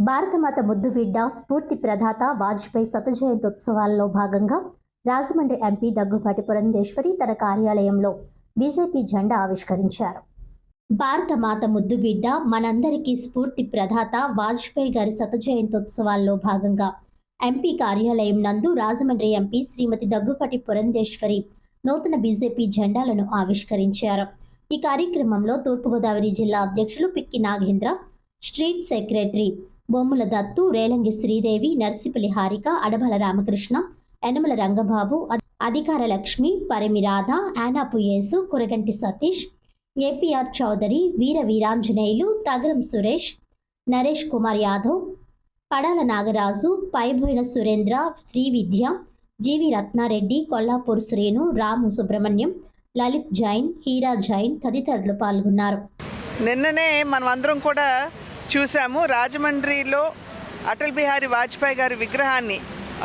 భారతమాత ముద్దుబిడ్డ స్ఫూర్తి ప్రదాత వాజ్పేయి శతజయంత్యోత్సవాల్లో భాగంగా రాజమండ్రి ఎంపీ దగ్గుపాటి పురంధేశ్వరి తన కార్యాలయంలో బీజేపీ జెండా ఆవిష్కరించారు. భారత మాత ముద్దుబిడ్డ మనందరికీ స్ఫూర్తి ప్రదాత వాజ్పేయి గారి శతజయంత్యోత్సవాల్లో భాగంగా ఎంపీ కార్యాలయం నందు రాజమండ్రి ఎంపీ శ్రీమతి దగ్గుపాటి పురంధేశ్వరి నూతన బీజేపీ జెండాలను ఆవిష్కరించారు. ఈ కార్యక్రమంలో తూర్పుగోదావరి జిల్లా అధ్యక్షులు పిక్కి నాగేంద్ర స్ట్రీట్ సెక్రటరీ బొమ్మల దత్తు రేలంగి శ్రీదేవి నర్సిపల్లి హారిక అడబల రామకృష్ణ యనమల రంగబాబు అధికార లక్ష్మి పరిమి రాధ యానాపు యేసు కురగంటి సతీష్ ఏపీఆర్ చౌదరి వీర వీరాంజనేయులు తగరం సురేష్ నరేష్ కుమార్ యాదవ్ పడాల నాగరాజు పైబోయిన సురేంద్ర శ్రీ విద్య జీవి రత్నారెడ్డి కొల్లాపూర్ శ్రీను రాము సుబ్రహ్మణ్యం లలిత్ జైన్ హీరా జైన్ తదితరులు పాల్గొన్నారు. నిన్ననే మనం అందరం కూడా చూసాము. రాజమండ్రిలో అటల్ బిహారీ వాజ్పేయి గారి విగ్రహాన్ని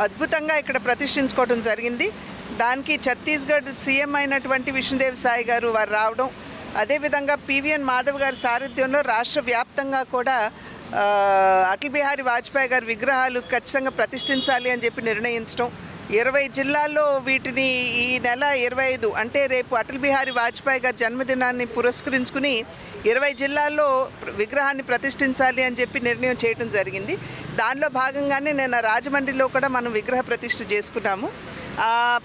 అద్భుతంగా ఇక్కడ ప్రతిష్ఠించుకోవడం జరిగింది. దానికి ఛత్తీస్గఢ్ సీఎం అయినటువంటి విష్ణుదేవ్ సాయి గారు వారు రావడం అదేవిధంగా పివిఎన్ మాధవ్ గారి సారథ్యంలో రాష్ట్ర వ్యాప్తంగా కూడా అటల్ బిహారీ వాజ్పేయి గారి విగ్రహాలు ఖచ్చితంగా ప్రతిష్ఠించాలి అని చెప్పి నిర్ణయించడం ఇరవై జిల్లాల్లో వీటిని ఈ నెల ఇరవై ఐదు అంటే రేపు అటల్ బిహారీ వాజ్పేయి గారి జన్మదినాన్ని పురస్కరించుకుని ఇరవై జిల్లాల్లో విగ్రహాన్ని ప్రతిష్ఠించాలి అని చెప్పి నిర్ణయం చేయడం జరిగింది. దానిలో భాగంగానే నేను రాజమండ్రిలో కూడా మనం విగ్రహ ప్రతిష్ఠ చేసుకున్నాము.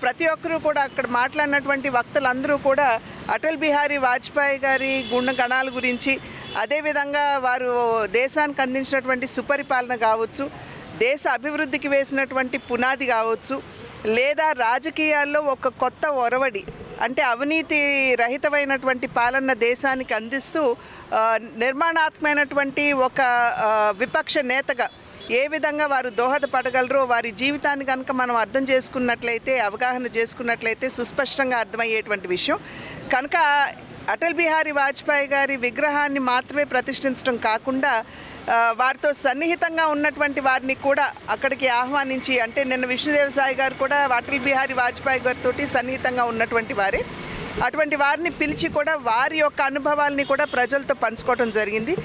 ప్రతి ఒక్కరూ కూడా అక్కడ మాట్లాడినటువంటి వక్తలందరూ కూడా అటల్ బిహారీ వాజ్పేయి గారి గుణగణాల గురించి అదేవిధంగా వారు దేశానికి అందించినటువంటి సుపరిపాలన కావచ్చు దేశ అభివృద్ధికి వేసినటువంటి పునాది కావచ్చు లేదా రాజకీయాల్లో ఒక కొత్త ఒరవడి అంటే అవినీతి రహితమైనటువంటి పాలన దేశానికి అందిస్తూ ఆ, నిర్మాణాత్మకమైనటువంటి ఒక విపక్ష నేతగా ఏ విధంగా వారు దోహదపడగలరో వారి జీవితాన్ని కనుక మనం అర్థం చేసుకున్నట్లయితే అవగాహన చేసుకున్నట్లయితే సుస్పష్టంగా అర్థమయ్యేటువంటి విషయం. కనుక అటల్ బిహారీ వాజ్పేయి గారి విగ్రహాన్ని మాత్రమే ప్రతిష్ఠించడం కాకుండా వారితో సన్నిహితంగా ఉన్నటువంటి వారిని కూడా అక్కడికి ఆహ్వానించి అంటే నిన్న విష్ణుదేవ్ సాయి గారు కూడా అటల్ బిహారీ వాజ్పేయి గారితో సన్నిహితంగా ఉన్నటువంటి వారే. అటువంటి వారిని పిలిచి కూడా వారి యొక్క అనుభవాల్ని కూడా ప్రజలతో పంచుకోవడం జరిగింది.